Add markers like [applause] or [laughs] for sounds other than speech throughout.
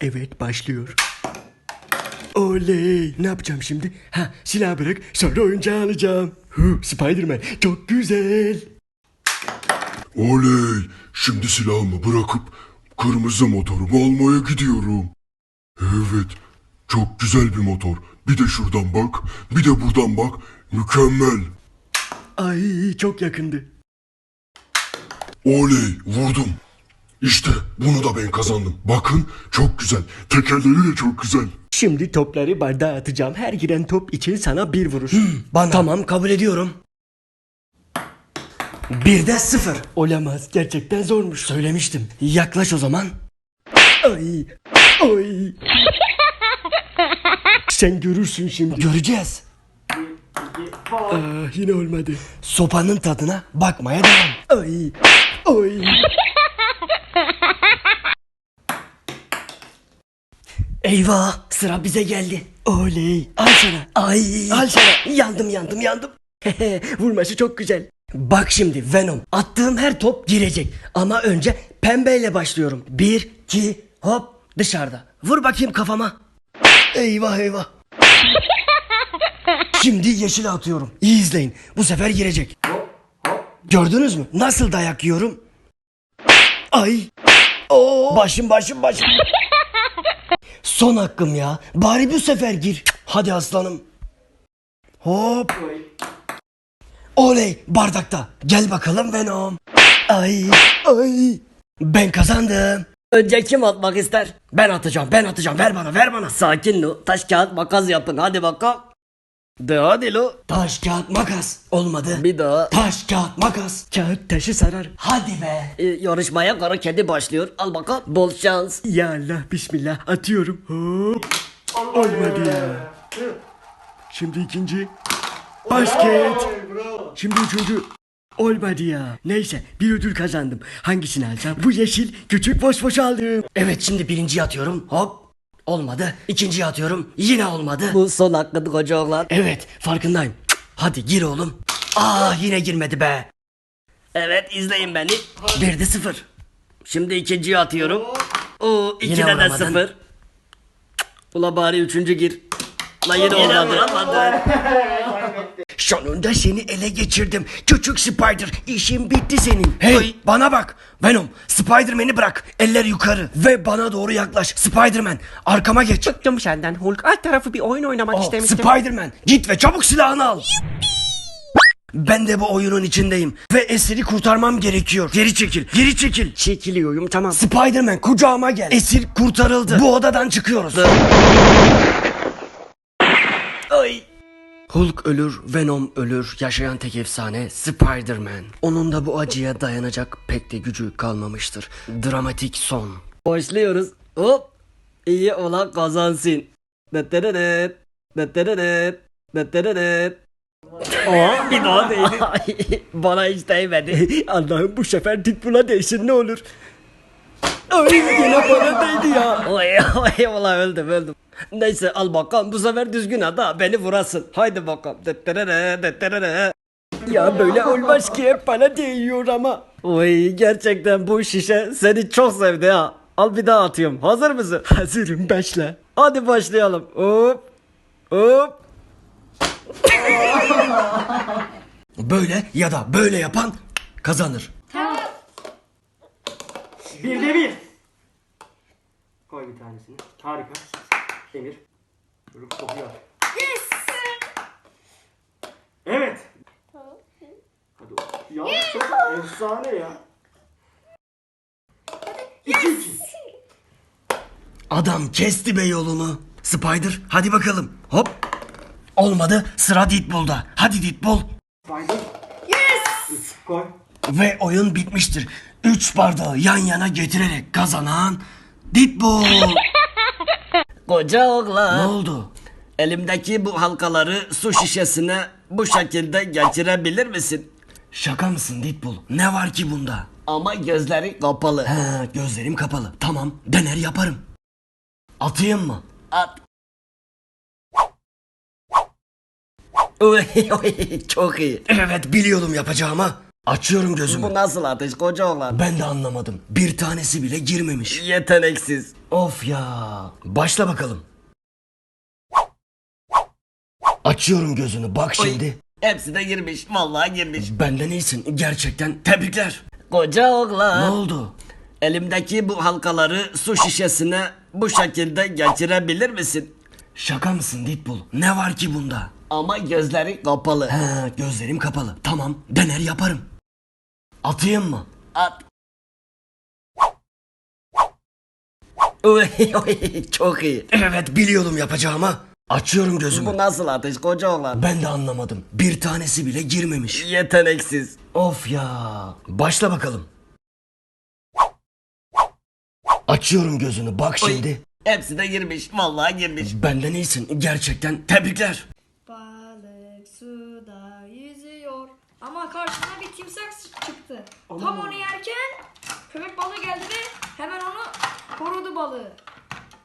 Evet başlıyor. Oley! Ne yapacağım şimdi? Ha silah bırak sonra oyuncağı alacağım. Hu, Spiderman çok güzel. Oley! Şimdi silahımı bırakıp kırmızı motorumu almaya gidiyorum. Evet, çok güzel bir motor. Bir de şuradan bak, bir de buradan bak. Mükemmel. Ay çok yakındı. Oley, vurdum. İşte bunu da ben kazandım. Bakın çok güzel. Tekerleri de çok güzel. Şimdi topları bardağa atacağım. Her giren top için sana bir vuruş. Bana. Tamam kabul ediyorum. Bir de sıfır. Olamaz. Gerçekten zormuş. Söylemiştim. Yaklaş o zaman. Ay. Ay. [laughs] Sen görürsün şimdi. Göreceğiz. Ah yine olmadı. Sopanın tadına bakmaya devam. Ay. Ay. [laughs] Eyvah sıra bize geldi. Oley. Al sana. Ay. Al sana. Yandım yandım yandım. [laughs] Vurması çok güzel. Bak şimdi Venom. Attığım her top girecek. Ama önce pembeyle başlıyorum. Bir, iki, hop dışarıda. Vur bakayım kafama. Eyvah eyvah. [laughs] Şimdi yeşile atıyorum. İyi izleyin. Bu sefer girecek. Gördünüz mü? Nasıl dayak yiyorum? Ay. Oo. Başım başım başım. [laughs] Son hakkım ya. Bari bu sefer gir. Hadi aslanım. Hop. Oley bardakta. Gel bakalım Venom. Ay ay. Ben kazandım. Önce kim atmak ister? Ben atacağım ben atacağım ver bana ver bana. Sakin lo. Taş kağıt makas yapın. Hadi bakalım. De hadi lo. Taş kağıt makas. Olmadı. Bir daha. Taş kağıt makas. Kağıt taşı sarar. Hadi be. Ee, yarışmaya kara kedi başlıyor. Al bakalım. Bol şans. Ya Allah bismillah atıyorum. Hop. Olmadı ya. Şimdi ikinci. Basket. Şimdi üçüncü. Olmadı ya. Neyse bir ödül kazandım. Hangisini alacağım? Bu yeşil küçük boş boş aldım. Evet şimdi birinciyi atıyorum. Hop. Olmadı. İkinciyi atıyorum. Yine olmadı. Bu son hakkın koca oğlan. Evet farkındayım. Hadi gir oğlum. Aa yine girmedi be. Evet izleyin beni. Bir de sıfır. Şimdi ikinciyi atıyorum. Oo ikide de vuramadın. sıfır. Ula bari üçüncü gir. La yine olmadı. Sonunda seni ele geçirdim. Küçük Spider işin bitti senin. Hey bana bak. Venom Spiderman'i bırak. Eller yukarı. Ve bana doğru yaklaş. Spiderman arkama geç. Bıktım senden Hulk. Alt tarafı bir oyun oynamak Oh, istemiştim. Spiderman git ve çabuk silahını al. Ben de bu oyunun içindeyim ve esiri kurtarmam gerekiyor. Geri çekil, geri çekil. Çekiliyorum tamam. Spiderman kucağıma gel. Esir kurtarıldı. Bu odadan çıkıyoruz. Ay. Hulk ölür, Venom ölür, yaşayan tek efsane Spider-Man. Onun da bu acıya dayanacak pek de gücü kalmamıştır. Dramatik son. Başlıyoruz. Hop. İyi olan kazansın. Dıttırırıt. Dıttırırıt. Dıttırırıt. Aa, bir daha değdi. [laughs] Bana hiç değmedi. Allah'ım bu sefer Deadpool'a değsin ne olur. Ay yine bana değdi ya. Oy oy valla öldüm öldüm. Neyse al bakalım bu sefer düzgün ada beni vurasın. Haydi bakalım. Dıttırırıt. Dıttırırıt. Ya böyle olmaz ki hep bana değiyor ama. Oy gerçekten bu şişe seni çok sevdi ha. Al bir daha atıyorum. Hazır mısın? [laughs] Hazırım başla. Hadi başlayalım. Hop. Hop. [laughs] Böyle ya da böyle yapan kazanır. Birde bir. Koy bir tanesini. Harika. Emir. Ruh kokuyor. Yes. Evet. Hadi. Ya çok efsane ya. İki iki. Adam kesti be yolunu. Spider hadi bakalım. Hop. Olmadı sıra Deadpool'da. Hadi Deadpool. Spider. Yes. Üç. Koy. Ve oyun bitmiştir. Üç bardağı yan yana getirerek kazanan Deadpool. [laughs] Koca ne oğlan. oldu? Elimdeki bu halkaları su şişesine bu şekilde geçirebilir misin? Şaka mısın Deadpool? Ne var ki bunda? Ama gözleri kapalı. He, gözlerim kapalı. Tamam, dener yaparım. Atayım mı? At. Çok iyi. Evet, biliyordum yapacağımı. Açıyorum gözümü. Bu nasıl atış koca oğlan? Ben de anlamadım. Bir tanesi bile girmemiş. Yeteneksiz. Of ya. Başla bakalım. Açıyorum gözünü bak şimdi. Hepsi de girmiş. Vallahi girmiş. Benden iyisin gerçekten. Tebrikler. Koca oğlan. Ne oldu? Elimdeki bu halkaları su şişesine bu şekilde geçirebilir misin? Şaka mısın Ditbull? Ne var ki bunda? Ama gözleri kapalı. He gözlerim kapalı. Tamam dener yaparım. Atayım mı? At. Oy, [laughs] oy, Çok iyi. Evet biliyordum yapacağımı. Açıyorum gözümü. Bu nasıl atış koca oğlan? Ben de anlamadım. Bir tanesi bile girmemiş. Yeteneksiz. Of ya. Başla bakalım. Açıyorum gözünü bak şimdi. Hepsi de girmiş. Vallahi girmiş. Benden iyisin gerçekten. Tebrikler. Balık suda yüzüyor. Ama karşısına bir timsah çıktı. Tam onu yerken köpek balığı geldi ve hemen onu korudu balığı.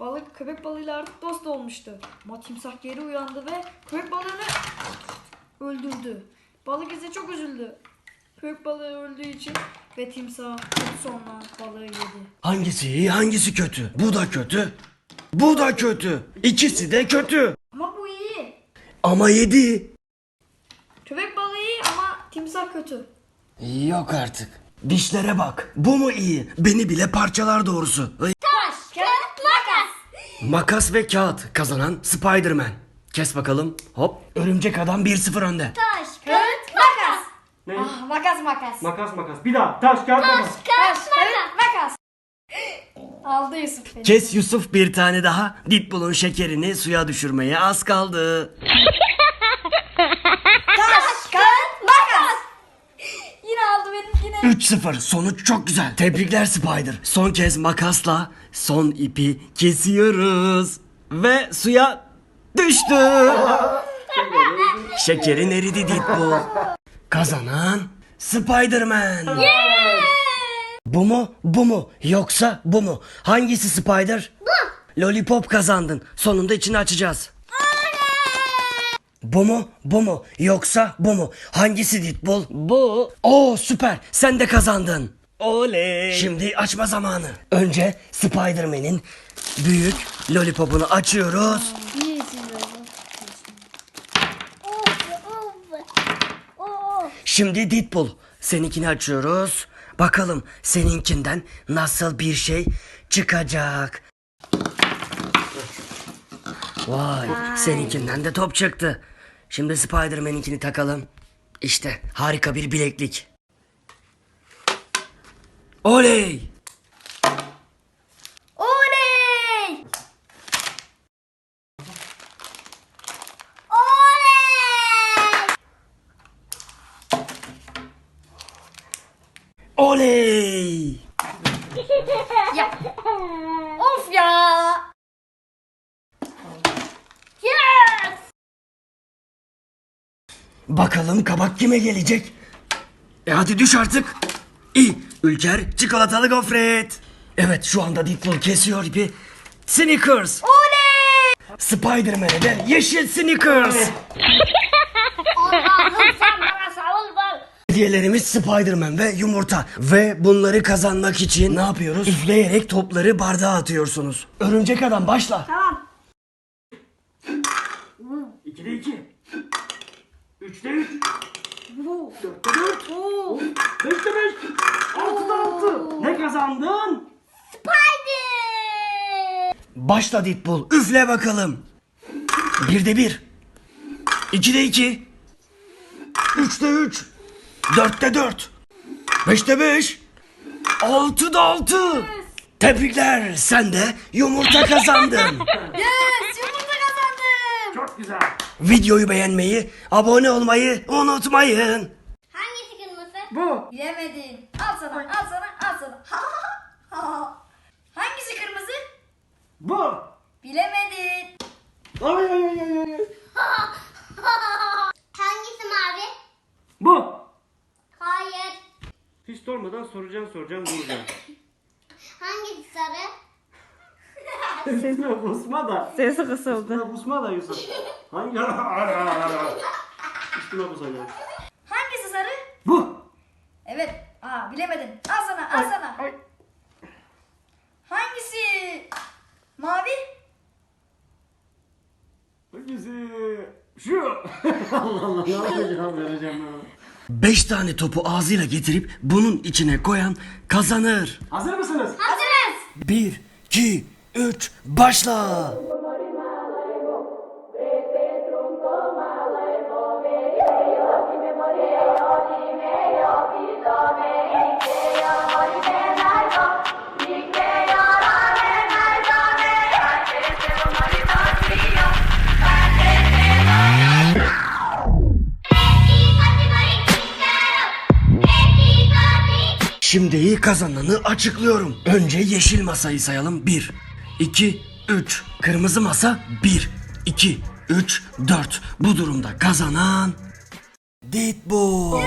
Balık köpek balığıyla artık dost olmuştu. Ama timsah geri uyandı ve köpek balığını öldürdü. Balık ise çok üzüldü. Köpek balığı öldüğü için ve timsah sonra balığı yedi. Hangisi iyi hangisi kötü? Bu da kötü. Bu da kötü. İkisi de kötü. Ama bu iyi. Ama yedi. Köpek balığı iyi ama timsah kötü. Yok artık. Dişlere bak. Bu mu iyi? Beni bile parçalar doğrusu. Ay. Taş, kağıt, makas. Makas ve kağıt kazanan Spider-Man. Kes bakalım. Hop. Örümcek adam 1-0 önde. Taş, kağıt, makas. Ne? Ah, makas makas. Makas makas. Bir daha. Taş kağıt makas. Taş, kağıt, makas. Aldı Yusuf beni. Kes Yusuf bir tane daha. Ditbull'un şekerini suya düşürmeye az kaldı. Taş, makas. Yine aldı benimkini. 3-0 sonuç çok güzel. Tebrikler Spider. Son kez makasla son ipi kesiyoruz. Ve suya düştü. [laughs] Şekerin eridi Ditbull. Kazanan Spider-Man. Bu mu? Bu mu? Yoksa bu mu? Hangisi Spider? Bu. Lollipop kazandın. Sonunda içini açacağız. Bu mu? Bu mu? Yoksa bu mu? Hangisi Ditbull? Bu. Oo süper. Sen de kazandın. Oley. Şimdi açma zamanı. Önce Spider-Man'in büyük lollipopunu açıyoruz. Şimdi Deadpool. Seninkini açıyoruz. Bakalım seninkinden nasıl bir şey çıkacak. Vay, seninkinden de top çıktı. Şimdi Spider-Man'inkini takalım. İşte harika bir bileklik. Oley! Oley! Oley! Oley! Ya. Of ya. Yes! Bakalım kabak kime gelecek? E hadi düş artık. İyi. Ülker çikolatalı gofret. Evet şu anda Deadpool kesiyor ipi. Snickers. Oley! Spider-Man'e de yeşil Snickers. Allah'ım sen bana savun bal. Hediyelerimiz Spider-Man ve yumurta. Ve bunları kazanmak için ne yapıyoruz? Üfleyerek topları bardağa atıyorsunuz. Örümcek adam başla. Tamam. İkide iki. Üçte üç. Bu. Dörtte dört. Oo. Beşte beş. Altıda altı. Ne kazandın? Başla Deadpool. Üfle bakalım. Birde bir. İkide iki. Üçte üç. Dörtte dört. Beşte beş. Altıda altı. Tebrikler. Sen de yumurta kazandın. Yes! Yumurta kazandım. Çok güzel. Videoyu beğenmeyi, abone olmayı unutmayın. Hangisi kırmızı? Bu. Bilemedin. Al sana, al sana, al sana. [laughs] Hangisi kırmızı? Bu. Bilemedin. Ay ay ay ay ay. [laughs] Hangisi mavi? Bu. Hayır. Hiç sormadan soracaksın soracaksın [laughs] duracaksın. Hangisi sarı? Sesime busma da. Sesi kısıldı. Üstüme busma da Yusuf. Hangi? Üstüme busacağım. Hangisi sarı? Bu. Evet. Aa bilemedin. Al sana, al sana. Ay. Hangisi Mavi. Hangisi? Şu. [laughs] Allah Allah ne yapacağım vereceğim ben ona. Beş tane topu ağzıyla getirip bunun içine koyan kazanır. Hazır mısınız? Hazırız. Bir, iki, üç, başla. Şimdi kazananı açıklıyorum. Önce yeşil masayı sayalım. 1, 2, 3. Kırmızı masa 1, 2, 3, 4. Bu durumda kazanan... Ditbull.